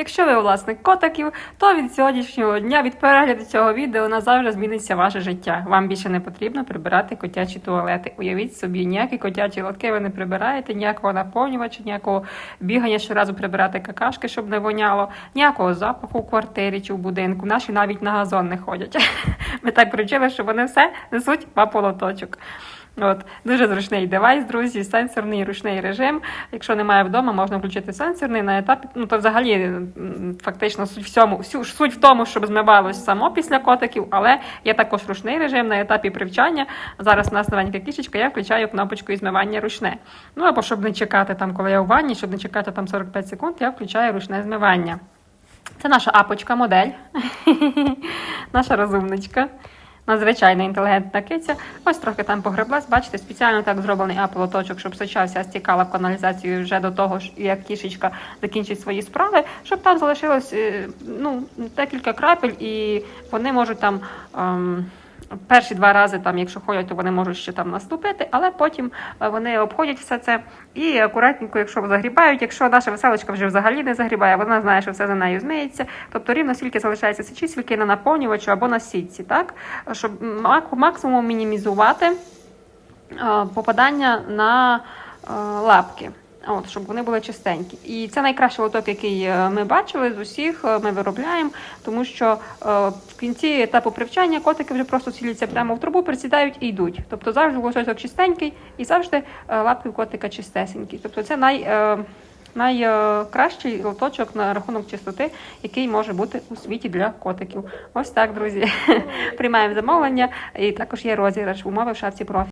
Якщо ви власник котиків, то від сьогоднішнього дня, від перегляду цього відео назавжди зміниться ваше життя. Вам більше не потрібно прибирати котячі туалети. Уявіть собі, ніякі котячі лотки ви не прибираєте, ніякого наповнювача, ніякого бігання щоразу прибирати какашки, щоб не воняло, ніякого запаху у квартирі чи в будинку. Наші навіть на газон не ходять. Ми так привчили, що вони все несуть в лоточок. От дуже зручний девайс, друзі, сенсорний ручний режим. Якщо немає вдома, можна включити сенсорний на етапі. Ну то взагалі фактично суть в цьому, всю суть в тому, щоб змивалось само після котиків, але є також ручний режим на етапі привчання. Зараз у нас новенька кішечка, я включаю кнопочку із змивання ручне. Ну або щоб не чекати там, коли я у ванні, щоб не чекати там 45 секунд, я включаю ручне змивання. Це наша апочка модель, наша розумничка. Надзвичайно інтелігентна киця. Ось трохи там погреблась. Бачите, спеціально так зроблений аплоточок, щоб сочався, стікала в каналізацію вже до того, як кішечка закінчить свої справи, щоб там залишилось е, ну, декілька крапель, і вони можуть там. ем, Перші два рази, там, якщо ходять, то вони можуть ще там наступити, але потім е, вони обходять все це і акуратненько, якщо загрібають, якщо наша веселочка вже взагалі не загрібає, вона знає, що все за нею змиється. Тобто рівно стільки залишається сечі, скільки на наповнювачу або на сітці, так? щоб максимум мінімізувати е, попадання на е, лапки. От, щоб вони були чистенькі. І це найкращий лоток, який е, ми бачили з усіх, е, ми виробляємо, тому що е, в кінці етапу привчання котики вже просто ціляться прямо в трубу, присідають і йдуть. Тобто завжди лососок чистенький і завжди лапки котика чистесенькі. Тобто це най, найкращий лоточок на рахунок чистоти, який може бути у світі для котиків. Ось так, друзі. Приймаємо замовлення, і також є розіграш умови в шапці профі.